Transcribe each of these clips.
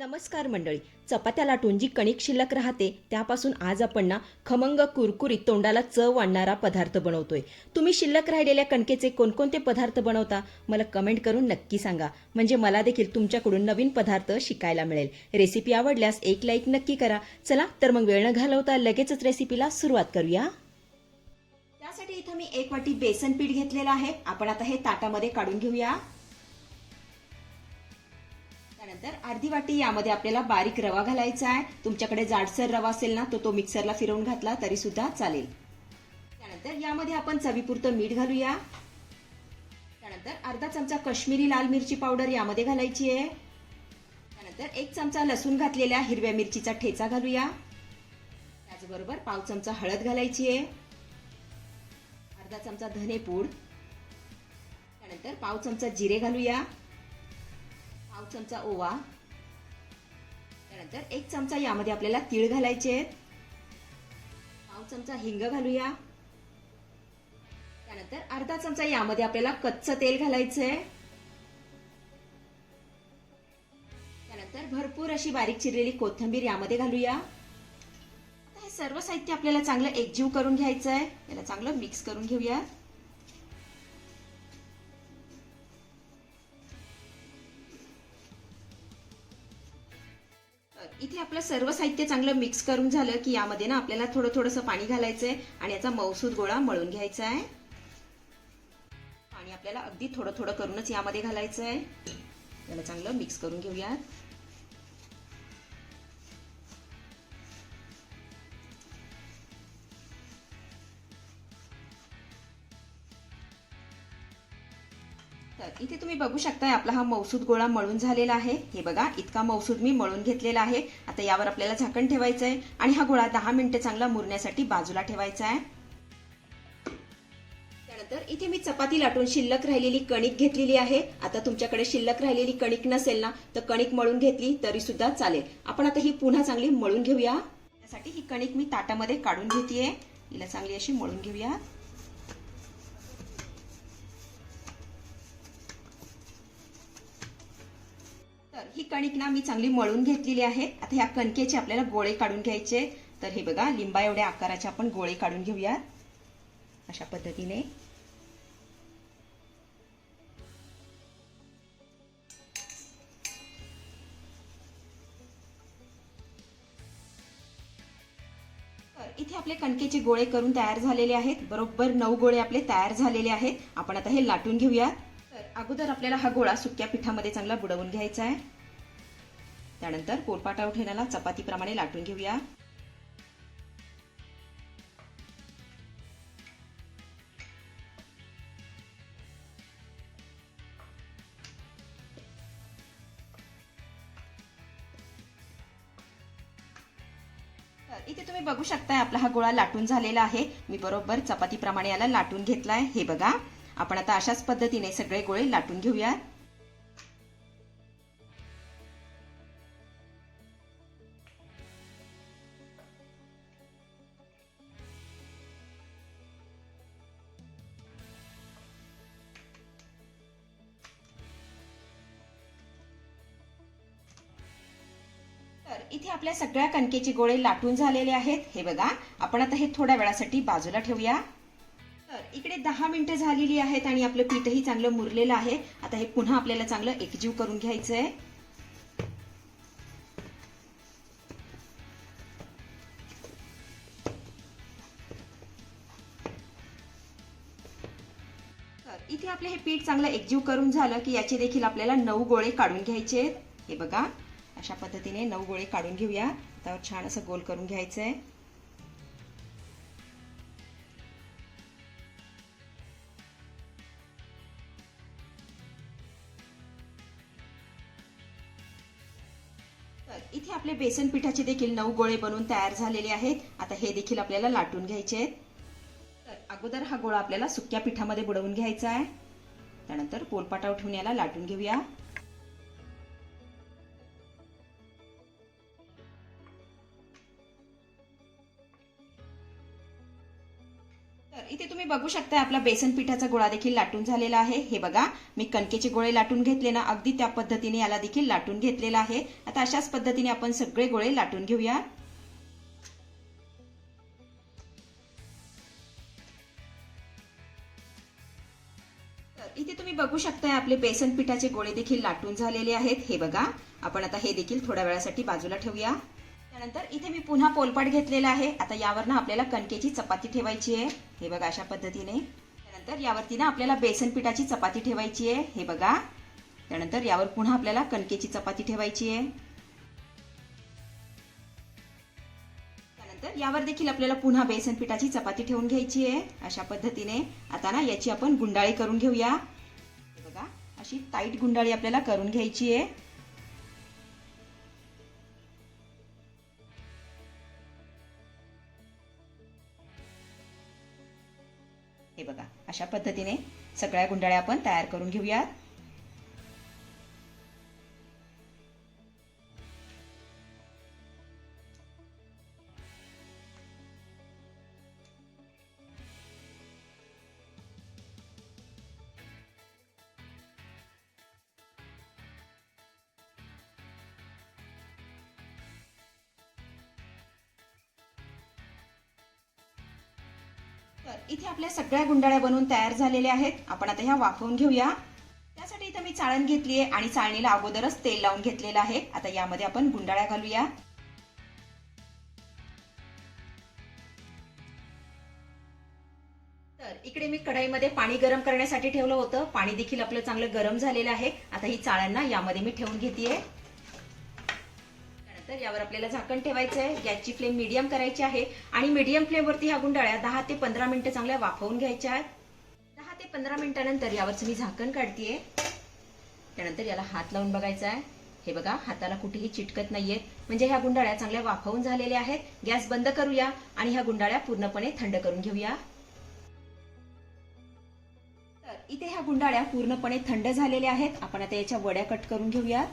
नमस्कार मंडळी. चपात्या लाटून जी कणिक शिल्लक राहते. त्यापासून आज आपण ना खमंग कुरकुरीत तोंडाला चव आणणारा पदार्थ बनवतोय. तुम्ही शिल्लक राहिलेल्या कणकेचे कोणकोणते पदार्थ बनवता? मला कमेंट करून नक्की सांगा. म्हणजे मला देखील तुमच्याकडून नवीन पदार्थ शिकायला मिळेल. रेसिपी आवडल्यास एक लाईक नक्की करा. चला तर मग वेळ न घालवता लगेचच रेसिपीला सुरुवात करूया. त्यासाठी इथं मी एक वाटी बेसन पीठ घेतलेलं आहे. आपण आता हे ताटामध्ये काढून घेऊया. त्यानंतर अर्धी वाटी यामध्ये आपल्याला बारीक रवा घालायचा आहे. तुमच्याकडे जाडसर रवा असेल ना तो तो मिक्सरला फिरवून घातला तरी सुद्धा चालेल. त्यानंतर यामध्ये आपण चवीपुरतं मीठ घालूया. त्यानंतर अर्धा चमचा कश्मीरी लाल मिरची पावडर यामध्ये घालायची आहे. त्यानंतर एक चमचा लसूण घातलेल्या हिरव्या मिरचीचा ठेचा घालूया. त्याचबरोबर पाव चमचा हळद घालायची आहे. अर्धा चमचा धने पूड त्यानंतर पाव चमचा जिरे घालूया. पाव चमचा ओवा. त्यानंतर एक चमचा यामध्ये आपल्याला तीळ घालायचे आहेत. पाव चमचा हिंग घालूया. त्यानंतर अर्धा चमचा यामध्ये आपल्याला कच्चं तेल घालायचं आहे त्यानंतर भरपूर अशी बारीक चिरलेली कोथिंबीर यामध्ये घालूया. आता हे सर्व साहित्य आपल्याला चांगलं एकजीव करून घ्यायचं आहे याला चांगलं मिक्स करून घेऊया. आपलं सर्व साहित्य चांगलं मिक्स करून झालं की यामध्ये ना आपल्याला थोडं थोडंसं पाणी घालायचंय आणि याचा मौसूद गोळा मळून घ्यायचा आहे पाणी आपल्याला अगदी थोडं थोडं करूनच यामध्ये घालायचं आहे याला चांगलं मिक्स करून घेऊयात. तर इथे तुम्ही बघू शकताय आपला हा मौसूद गोळा मळून झालेला आहे. हे बघा इतका मौसूद मी मळून घेतलेला आहे. आता यावर आपल्याला झाकण ठेवायचं आहे आणि हा गोळा दहा मिनिटं चांगला मुरण्यासाठी बाजूला ठेवायचा आहे त्यानंतर इथे मी चपाती लाटून शिल्लक राहिलेली कणिक घेतलेली आहे. आता तुमच्याकडे शिल्लक राहिलेली कणिक नसेल ना तर कणिक मळून घेतली तरी सुद्धा चालेल. आपण आता ही पुन्हा चांगली मळून घेऊया. त्यासाठी ही कणिक मी ताटामध्ये काढून घेतेय. हिला चांगली अशी मळून घेऊया. ही कणिक ना मी चांगली मळून घेतलेली आहे आता ह्या कणकेचे आपल्याला गोळे काढून घ्यायचे. तर हे बघा लिंबा एवढ्या आकाराचे आपण गोळे काढून घेऊयात. अशा पद्धतीने. इथे आपले कणकेचे गोळे करून तयार झालेले आहेत. बरोबर नऊ गोळे आपले तयार झालेले आहेत. आपण आता हे लाटून घेऊया तर अगोदर आपल्याला हा गोळा सुक्या पिठामध्ये चांगला बुडवून घ्यायचा आहे. त्यानंतर कोरपाटाव ठेण्याला चपातीप्रमाणे लाटून घेऊया. इथे तुम्ही बघू शकताय आपला हा गोळा लाटून झालेला आहे. मी बरोबर चपातीप्रमाणे याला लाटून घेतलाय. हे बघा आपण आता अशाच पद्धतीने सगळे गोळे लाटून घेऊया इथे आपल्या सगळ्या कणकेचे गोळे लाटून झालेले आहेत. हे बघा आपण आता हे थोड्या वेळासाठी बाजूला ठेवूया. तर इकडे दहा मिनिटं झालेली आहेत आणि आपलं पीठही चांगलं मुरलेलं आहे. आता हे पुन्हा आपल्याला चांगलं एकजीव करून घ्यायचं आहे इथे आपले हे पीठ चांगलं एकजीव करून झालं की याचे देखील आपल्याला नऊ गोळे काढून घ्यायचे आहेत हे बघा. अशा पद्धतीने नऊ गोळे काढून घेऊया. त्यावर छान असं गोल करून घ्यायचं आहे तर इथे आपले बेसन पिठाचे देखील नऊ गोळे बनवून तयार झालेले आहेत. आता हे देखील आपल्याला लाटून घ्यायचे आहेत. तर अगोदर हा गोळा आपल्याला सुक्या पिठामध्ये बुडवून घ्यायचा आहे. त्यानंतर पोलपाटावर ठेवून याला लाटून घेऊया. तुम्ही बघू शकता आपला बेसन पिठाचा गोळा देखील लाटून झालेला आहे. हे बघा मी कणकेचे गोळे लाटून घेतले ना अगदी त्या पद्धतीने याला देखील लाटून घेतलेला आहे. आता अशाच पद्धतीने आपण सगळे गोळे लाटून घेऊया. तर इथे तुम्ही बघू शकताय आपले बेसन पिठाचे गोळे देखील लाटून झालेले आहेत. हे बघा आपण आता हे देखील थोड्या वेळासाठी बाजूला ठेवूया. त्यानंतर इथे मी पुन्हा पोलपाट घेतलेला आहे. आता यावर ना आपल्याला कणकेची चपाती ठेवायची आहे. हे बघा अशा पद्धतीने. त्यानंतर यावरती ना आपल्याला बेसन पिठाची चपाती ठेवायची आहे. हे बघा. त्यानंतर यावर पुन्हा आपल्याला कणकेची चपाती ठेवायची आहे. त्यानंतर यावर देखील आपल्याला पुन्हा बेसन पिठाची चपाती ठेवून घ्यायची आहे. अशा पद्धतीने. आता ना याची आपण गुंडाळी करून घेऊया. हे बघा. अशी टाईट गुंडाळी आपल्याला करून घ्यायची आहे. अशा पद्धतीने सगळ्या गुंडाळ्या आपण तयार करून घेऊयात. तर इथे आपल्या सगळ्या गुंडाळ्या बनवून तयार झालेल्या आहेत. आपण आता ह्या वाफवून घेऊया. त्यासाठी इथं मी चाळण घेतली आहे आणि चाळणीला अगोदरच तेल लावून घेतलेलं आहे. आता यामध्ये आपण गुंडाळ्या घालूया. तर इकडे मी कढईमध्ये पाणी गरम करण्यासाठी ठेवलं होतं. पाणी देखील आपलं चांगलं गरम झालेलं आहे. आता ही चाळ्यांना यामध्ये मी ठेवून घेतेय. यावर आपल्याला झाकण ठेवायचं आहे गॅसची फ्लेम मीडियम करायची आहे. आणि मीडियम फ्लेमवरती ह्या गुंडाळ्या दहा ते पंधरा मिनिटं चांगल्या वाफवून घ्यायच्या आहेत. दहा ते पंधरा मिनिटानंतर यावरचं मी झाकण काढतीये. त्यानंतर याला हात लावून बघायचा आहे. हे बघा हाताला कुठेही चिटकत नाहीयेत म्हणजे ह्या गुंडाळ्या चांगल्या वाफवून झालेल्या आहेत. गॅस बंद करूया आणि ह्या गुंडाळ्या पूर्णपणे थंड करून घेऊया. तर इथे ह्या गुंडाळ्या पूर्णपणे थंड झालेल्या आहेत. आपण आता याच्या वड्या कट करून घेऊया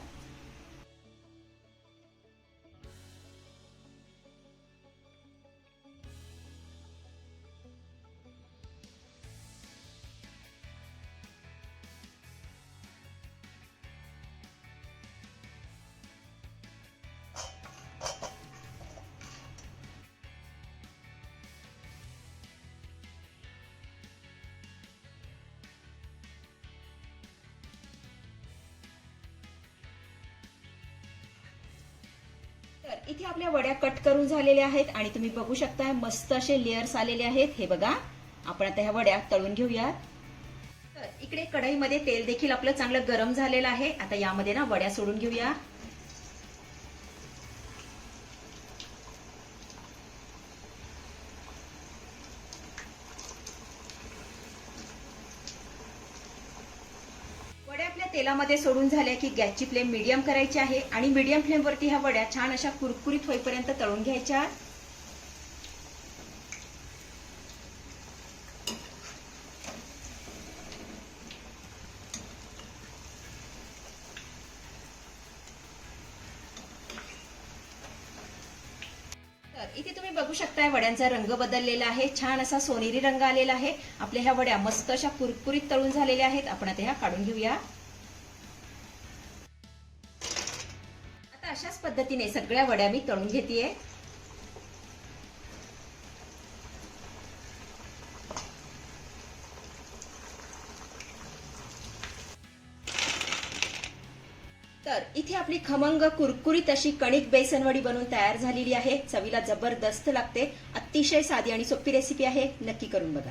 तर इथे आपल्या वड्या कट करून झालेल्या आहेत आणि तुम्ही बघू शकता मस्त असे लेअर्स आलेले आहेत. हे बघा आपण आता ह्या वड्या तळून घेऊयात. तर इकडे कढईमध्ये तेल देखील आपलं चांगलं गरम झालेलं आहे. आता यामध्ये ना वड्या सोडून घेऊया वड्या आपल्या तेलामध्ये सोडून झाल्या की गॅसची फ्लेम मीडियम करायची आहे आणि मीडियम फ्लेमवरती ह्या वड्या छान अशा कुरकुरीत होईपर्यंत तळून घ्यायच्या. तर इथे तुम्ही बघू शकताय वड्यांचा रंग बदललेला आहे छान असा सोनेरी रंग आलेला आहे. आपल्या ह्या वड्या मस्त अशा कुरकुरीत तळून झालेल्या आहेत. आपण आता ह्या काढून घेऊया. पद्धतीने सगळ्या वड्या मी तळून घेते तर इथे आपली खमंग कुरकुरीत अशी कणिक बेसन वडी बनवून तयार झालेली आहे. चवीला जबरदस्त लागते. अतिशय साधी आणि सोपी रेसिपी आहे. नक्की करून बघा.